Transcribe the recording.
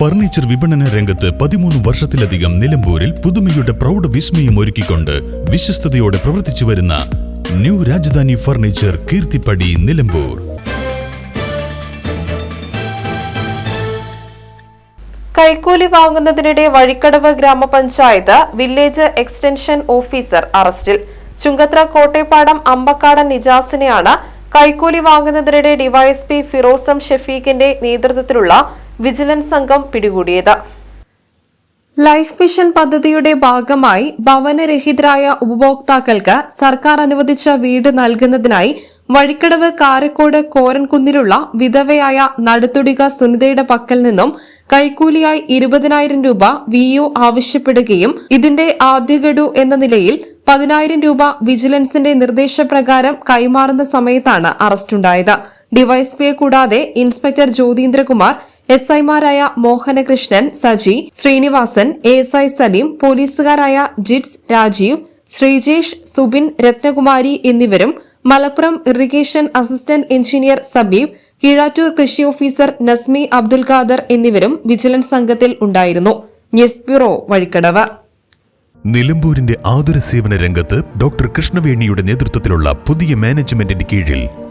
Furniture വിപണന രംഗത്ത് പതിമൂന്ന് വർഷത്തിലധികം നിലമ്പൂരിൽ പുതുമയുടെ പ്രൗഢ വിസ്മയം ഒരുക്കിക്കൊണ്ട് വിശ്വസ്തയോടെ പ്രവർത്തിച്ചു വരുന്ന ന്യൂ രാജധാനി ഫർണിച്ചർ കീർത്തിപ്പടി നിലമ്പൂർ. കൈക്കൂലി വാങ്ങുന്നതിനിടെ വഴിക്കടവ് ഗ്രാമപഞ്ചായത്ത് വില്ലേജ് എക്സ്റ്റൻഷൻ ഓഫീസർ അറസ്റ്റിൽ. ചുങ്കത്ര കോട്ടേപ്പാടം അമ്പക്കാടൻ നിജാസിനെയാണ് കൈക്കൂലി വാങ്ങുന്നതിനിടെ ഡിവൈഎസ്പി ഫിറോസം ഷെഫീഖിന്റെ നേതൃത്വത്തിലുള്ള വിജിലൻസ് സംഘം പിടികൂടിയത്. ലൈഫ് മിഷൻ പദ്ധതിയുടെ ഭാഗമായി ഭവനരഹിതരായ ഉപഭോക്താക്കൾക്ക് സർക്കാർ അനുവദിച്ച വീട് നൽകുന്നതിനായി വഴിക്കടവ് കാരക്കോട് കോരൻകുന്നിലുള്ള വിധവയായ നടുത്തുടിക സുനിതയുടെ പക്കൽ നിന്നും കൈക്കൂലിയായി ഇരുപതിനായിരം രൂപ വി യു ആവശ്യപ്പെടുകയും ഇതിന്റെ ആദ്യഗഡു എന്ന നിലയിൽ പതിനായിരം രൂപ വിജിലൻസിന്റെ നിർദ്ദേശപ്രകാരം കൈമാറുന്ന സമയത്താണ് അറസ്റ്റുണ്ടായത്. ഡിവൈഎസ്പിയെ കൂടാതെ ഇൻസ്പെക്ടർ ജ്യോതീന്ദ്രകുമാർ എസ് ഐമാരായ Mohanakrishnan Saji Sreenivasan A S I Saleem പോലീസുകാരായ Jits Rajeev Sreejesh Subin Ratnakumari എന്നിവരും Malappuram irrigation assistant engineer Sabeeb Keezhattoor കൃഷി ഓഫീസർ നസ്മി അബ്ദുൽ ഖാദർ എന്നിവരും വിജിലൻസ് സംഘത്തിൽ ഉണ്ടായിരുന്നു. News bureau Vazhikkadavu. നിലമ്പൂരിന്റെ ആതുര സേവന രംഗത്ത് ഡോക്ടർ കൃഷ്ണവേണിയുടെ നേതൃത്വത്തിലുള്ള പുതിയ മാനേജ്മെന്റിന്റെ കീഴിൽ